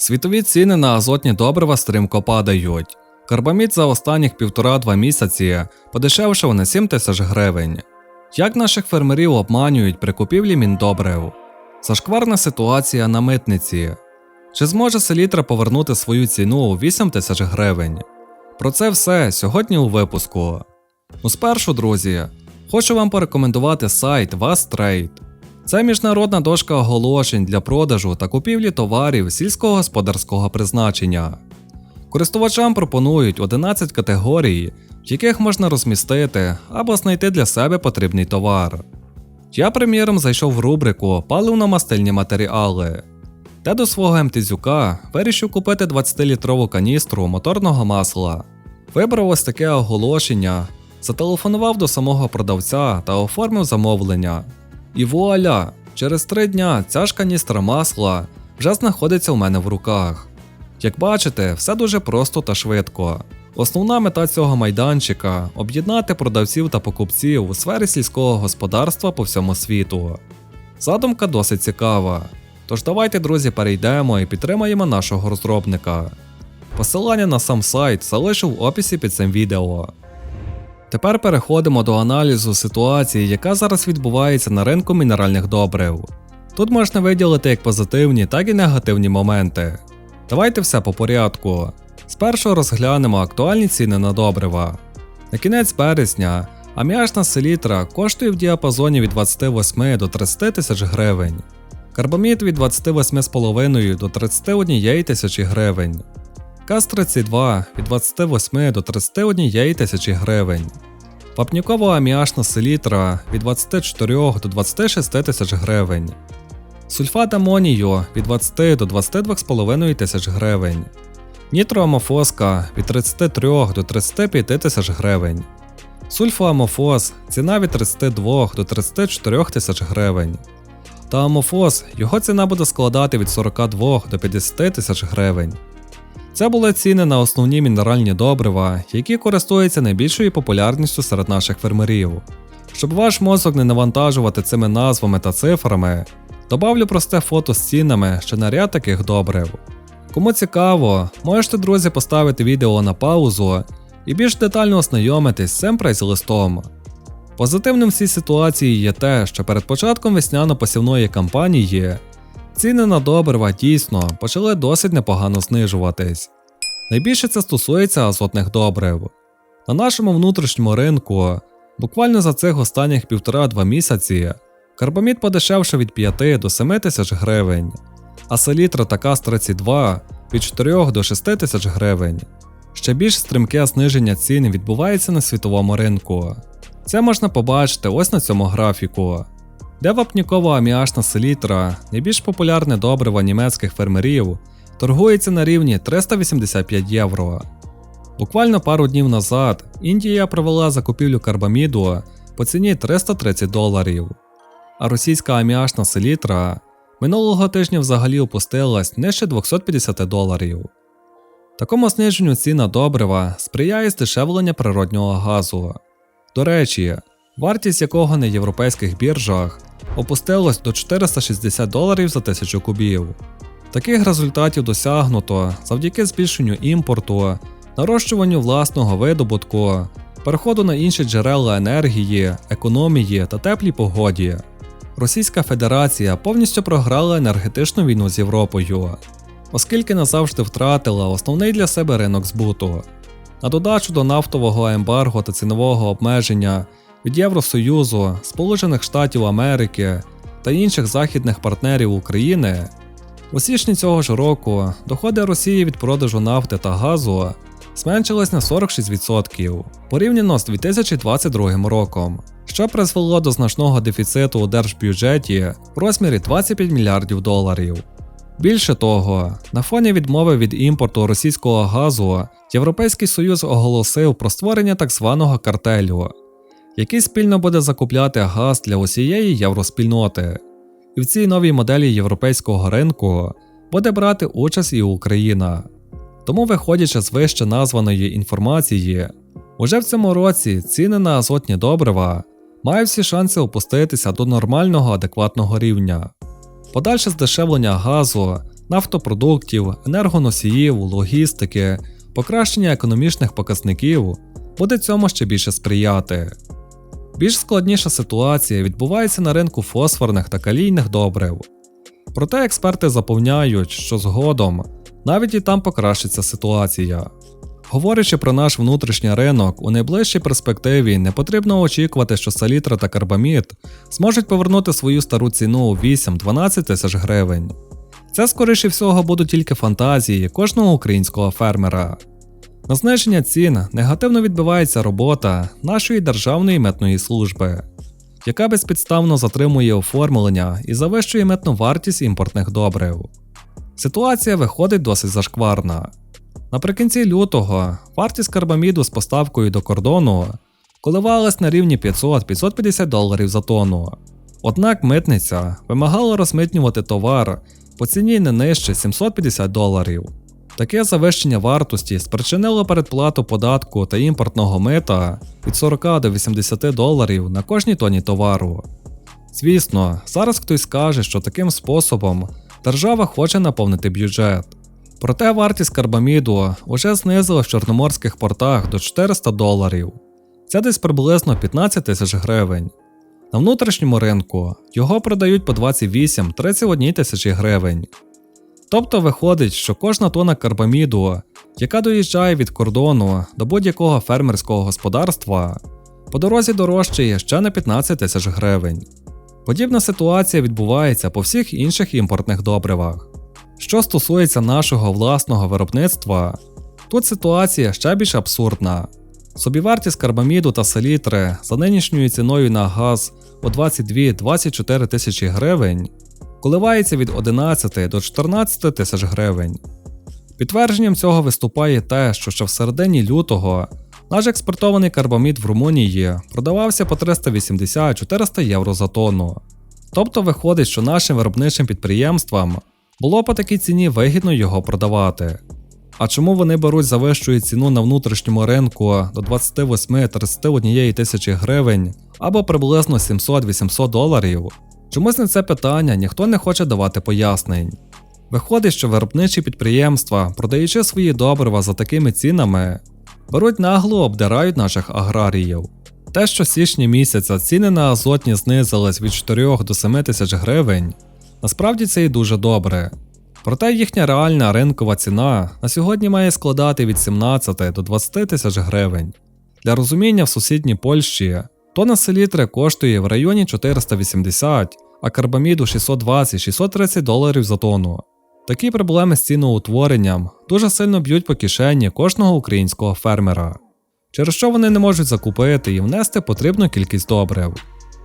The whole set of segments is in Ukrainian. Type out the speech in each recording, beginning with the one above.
Світові ціни на азотні добрива стрімко падають. Карбамід за останніх півтора-два місяці подешевшав на 7 тисяч гривень. Як наших фермерів обманюють при купівлі міндобрив? Зашкварна ситуація на митниці. Чи зможе селітра повернути свою ціну у 8 тисяч гривень? Про це все сьогодні у випуску. Ну спершу, друзі, хочу вам порекомендувати сайт VasTrade. Це міжнародна дошка оголошень для продажу та купівлі товарів сільськогосподарського призначення. Користувачам пропонують 11 категорій, в яких можна розмістити або знайти для себе потрібний товар. Я, приміром, зайшов в рубрику Паливно-мастильні матеріали, та до свого МТЗюка вирішив купити 20-літрову каністру моторного масла. Вибрав ось таке оголошення, зателефонував до самого продавця та оформив замовлення. І вуаля! Через три дня ця ж каністра масла вже знаходиться у мене в руках. Як бачите, все дуже просто та швидко. Основна мета цього майданчика об'єднати продавців та покупців у сфері сільського господарства по всьому світу. Задумка досить цікава. Тож давайте, друзі, перейдемо і підтримаємо нашого розробника. Посилання на сам сайт залишу в описі під цим відео. Тепер переходимо до аналізу ситуації, яка зараз відбувається на ринку мінеральних добрив. Тут можна виділити як позитивні, так і негативні моменти. Давайте все по порядку. Спершу розглянемо актуальні ціни на добрива. На кінець березня аміачна селітра коштує в діапазоні від 28 до 30 тисяч гривень, карбамід від 28,5 до 31 тисячі гривень, КАЗ-32 від 28 до 31 тисячі гривень, вапнюкова аміачна селітра. Від 24 до 26 тисяч гривень, сульфат амонію. Від 20 до 22,5 тисяч гривень, нітроамофоска. Від 33 до 35 тисяч гривень, сульфоамофос ціна від 32 до 34 тисяч гривень. Та амофос його ціна буде складати від 42 до 50 тисяч гривень. Це були ціни на основні мінеральні добрива, які користуються найбільшою популярністю серед наших фермерів. Щоб ваш мозок не навантажувати цими назвами та цифрами, добавлю просте фото з цінами ще на ряд таких добрив. Кому цікаво, можете, друзі, поставити відео на паузу і більш детально ознайомитись з цим прайс-листом. Позитивним в цій ситуації є те, що перед початком весняно-посівної кампанії ціни на добрива дійсно почали досить непогано знижуватись. Найбільше це стосується азотних добрив. На нашому внутрішньому ринку буквально за цих останніх півтора-два місяці карбамід подешевшав від 5 до 7 тисяч гривень, а селітра та КАЗ-32 від 4 до 6 тисяч гривень. Ще більш стрімке зниження цін відбувається на світовому ринку. Це можна побачити ось на цьому графіку, де вапнікова аміачна селітра, найбільш популярне добриво німецьких фермерів, торгується на рівні 385 євро. Буквально пару днів назад Індія провела закупівлю карбаміду по ціні 330 доларів, а російська аміачна селітра минулого тижня взагалі опустилась нижче 250 доларів. Такому зниженню цін на добрива сприяє здешевлення природнього газу. До речі, вартість якого на європейських біржах опустилась до 460 доларів за тисячу кубів. Таких результатів досягнуто завдяки збільшенню імпорту, нарощуванню власного видобутку, переходу на інші джерела енергії, економії та теплій погоді. Російська Федерація повністю програла енергетичну війну з Європою, оскільки назавжди втратила основний для себе ринок збуту. На додачу до нафтового ембарго та цінового обмеження від Євросоюзу, Сполучених Штатів Америки та інших західних партнерів України, у січні цього ж року доходи Росії від продажу нафти та газу зменшились на 46% порівняно з 2022 роком, що призвело до значного дефіциту у держбюджеті в розмірі 25 мільярдів доларів. Більше того, на фоні відмови від імпорту російського газу Європейський Союз оголосив про створення так званого картелю, який спільно буде закупляти газ для усієї євроспільноти. І в цій новій моделі європейського ринку буде брати участь і Україна. Тому, виходячи з вище названої інформації, уже в цьому році ціни на азотні добрива мають всі шанси опуститися до нормального адекватного рівня. Подальше здешевлення газу нафтопродуктів, енергоносіїв, логістики, покращення економічних показників буде цьому ще більше сприяти. Більш складніша ситуація відбувається на ринку фосфорних та калійних добрив. Проте експерти запевняють, що згодом навіть і там покращиться ситуація. Говорячи про наш внутрішній ринок, у найближчій перспективі не потрібно очікувати, що салітра та карбамід зможуть повернути свою стару ціну у 8-12 тисяч гривень. Це, скоріше всього, будуть тільки фантазії кожного українського фермера. На зниження цін негативно відбивається робота нашої державної митної служби, яка безпідставно затримує оформлення і завищує митну вартість імпортних добрив. Ситуація виходить досить зашкварна. Наприкінці лютого вартість карбаміду з поставкою до кордону коливалась на рівні 500-550 доларів за тонну. Однак митниця вимагала розмитнювати товар по ціні не нижче 750 доларів. Таке завищення вартості спричинило передплату податку та імпортного мита від 40 до 80 доларів на кожній тоні товару. Звісно, зараз хтось скаже, що таким способом держава хоче наповнити бюджет. Проте вартість карбаміду вже знизила в чорноморських портах до 400 доларів. Це десь приблизно 15 тисяч гривень. На внутрішньому ринку його продають по 28-31 тисячі гривень. Тобто виходить, що кожна тонна карбаміду, яка доїжджає від кордону до будь-якого фермерського господарства, по дорозі дорожчає ще на 15 тисяч гривень. Подібна ситуація відбувається по всіх інших імпортних добривах. Що стосується нашого власного виробництва, тут ситуація ще більш абсурдна. Собівартість карбаміду та селітри за нинішньою ціною на газ у 22-24 тисячі гривень коливається від 11 до 14 тисяч гривень. Підтвердженням цього виступає те, що ще в середині лютого наш експортований карбамід в Румунії продавався по 380-400 євро за тонну. Тобто виходить, що нашим виробничим підприємствам було по такій ціні вигідно його продавати. А чому вони беруть завищую ціну на внутрішньому ринку до 28-31 тисячі гривень або приблизно 700-800 доларів? Чомусь на це питання ніхто не хоче давати пояснень. Виходить, що виробничі підприємства, продаючи свої добрива за такими цінами, беруть нагло обдирають наших аграріїв. Те, що з січня місяця ціни на азотні знизились від 4 до 7 тисяч гривень, насправді це і дуже добре. Проте їхня реальна ринкова ціна на сьогодні має складати від 17 до 20 тисяч гривень. Для розуміння в сусідній Польщі тонна селітри коштує в районі 480, а карбаміду 620-630 доларів за тонну. Такі проблеми з ціноутворенням дуже сильно б'ють по кишені кожного українського фермера, через що вони не можуть закупити і внести потрібну кількість добрив.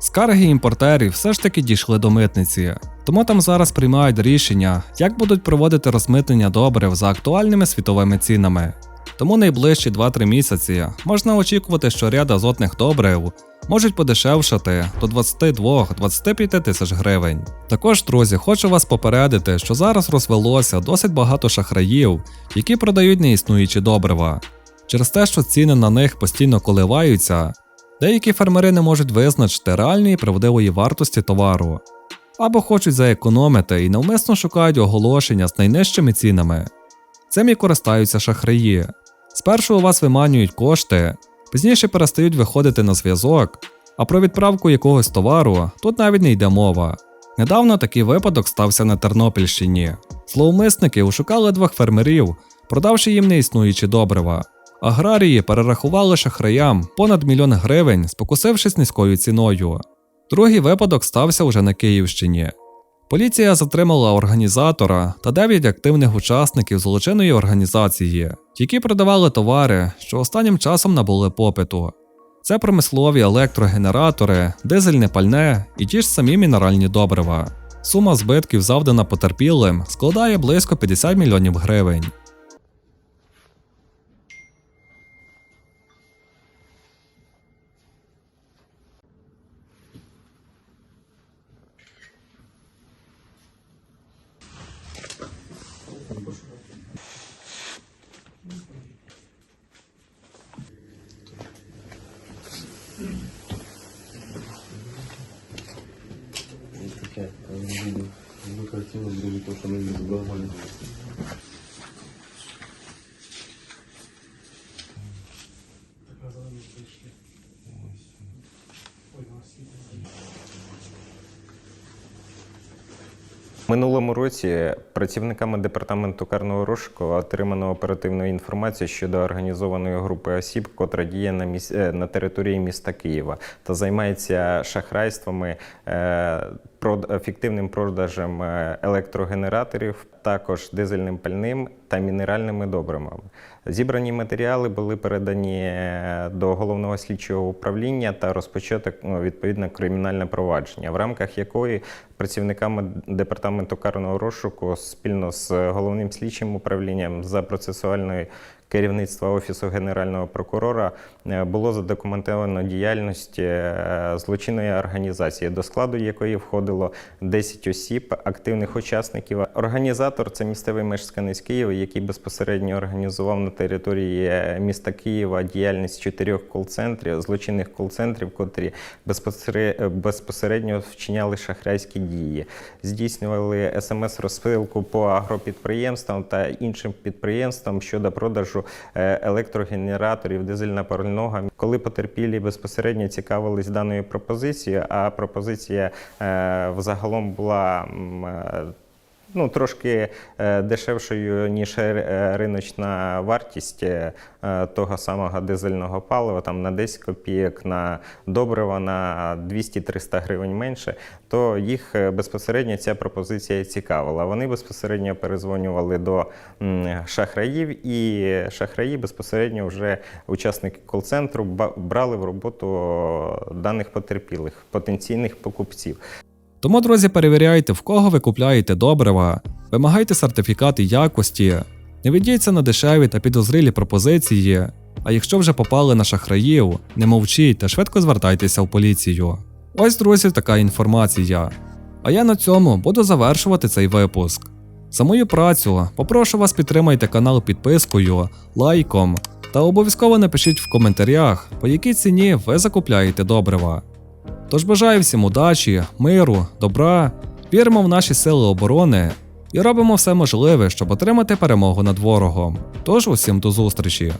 Скарги імпортерів все ж таки дійшли до митниці, тому там зараз приймають рішення, як будуть проводити розмитнення добрив за актуальними світовими цінами. Тому найближчі 2-3 місяці можна очікувати, що ряд азотних добрив можуть подешевшати до 22-25 тисяч гривень. Також, друзі, хочу вас попередити, що зараз розвелося досить багато шахраїв, які продають неіснуючі добрива. Через те, що ціни на них постійно коливаються, деякі фермери не можуть визначити реальної правдивої вартості товару, або хочуть заекономити і навмисно шукають оголошення з найнижчими цінами. Цим і користаються шахраї. Спершу у вас виманюють кошти, пізніше перестають виходити на зв'язок, а про відправку якогось товару тут навіть не йде мова. Недавно такий випадок стався на Тернопільщині. Зловмисники ушукали двох фермерів, продавши їм неіснуючі добрива. Аграрії перерахували шахраям понад мільйон гривень, спокусившись низькою ціною. Другий випадок стався уже на Київщині. Поліція затримала організатора та 9 активних учасників злочинної організації, які продавали товари, що останнім часом набули попиту. Це промислові електрогенератори, дизельне пальне і ті ж самі мінеральні добрива. Сума збитків, завдана потерпілим, складає близько 50 мільйонів гривень. Минулому році працівниками департаменту карного розшуку отримано оперативну інформацію щодо організованої групи осіб, котра діє на міс... Е, на території міста Києва та займається шахрайствами е, фіктивним продажем е, електрогенераторів, також дизельним пальним та мінеральними добривами. Зібрані матеріали були передані е, до головного слідчого управління та розпочато ну, відповідно кримінальне провадження, в рамках якої працівниками департаменту карного розшуку спільно з головним слідчим управлінням за процесуальної керівництва Офісу Генерального прокурора е, було задокументовано діяльність е, злочинної організації, до складу якої входило 10 осіб, активних учасників. Організатор це місцевий мешканець Києва, який безпосередньо організував на території е, міста Києва діяльність чотирьох кол-центрів, злочинних кол-центрів, котрі безпосере- безпосередньо вчиняли шахрайські дії, здійснювали смс-розсилку по агропідприємствам та іншим підприємствам щодо продажу е, електрогенераторів дизельна парольного. Коли потерпілі безпосередньо цікавились даною пропозицією, а пропозиція е, взагалом була. Ну, трошки е, дешевшою, ніж е, риночна вартість е, того самого дизельного палива, там на 10 копійок, на добрива на 200-300 гривень менше, то їх безпосередньо ця пропозиція цікавила. Вони безпосередньо перезвонювали до шахраїв, і шахраї безпосередньо вже учасники кол-центру брали в роботу даних потерпілих, потенційних покупців. Тому, друзі, перевіряйте, в кого ви купляєте добрива, вимагайте сертифікати якості, не ведіться на дешеві та підозрілі пропозиції. А якщо вже попали на шахраїв, не мовчіть та швидко звертайтеся в поліцію. Ось, друзі, така інформація. А я на цьому буду завершувати цей випуск. За мою працю попрошу вас підтримайте канал підпискою, лайком та обов'язково напишіть в коментарях, по якій ціні ви закупляєте добрива. Тож бажаю всім удачі, миру, добра, віримо в наші сили оборони і робимо все можливе, щоб отримати перемогу над ворогом. Тож усім до зустрічі!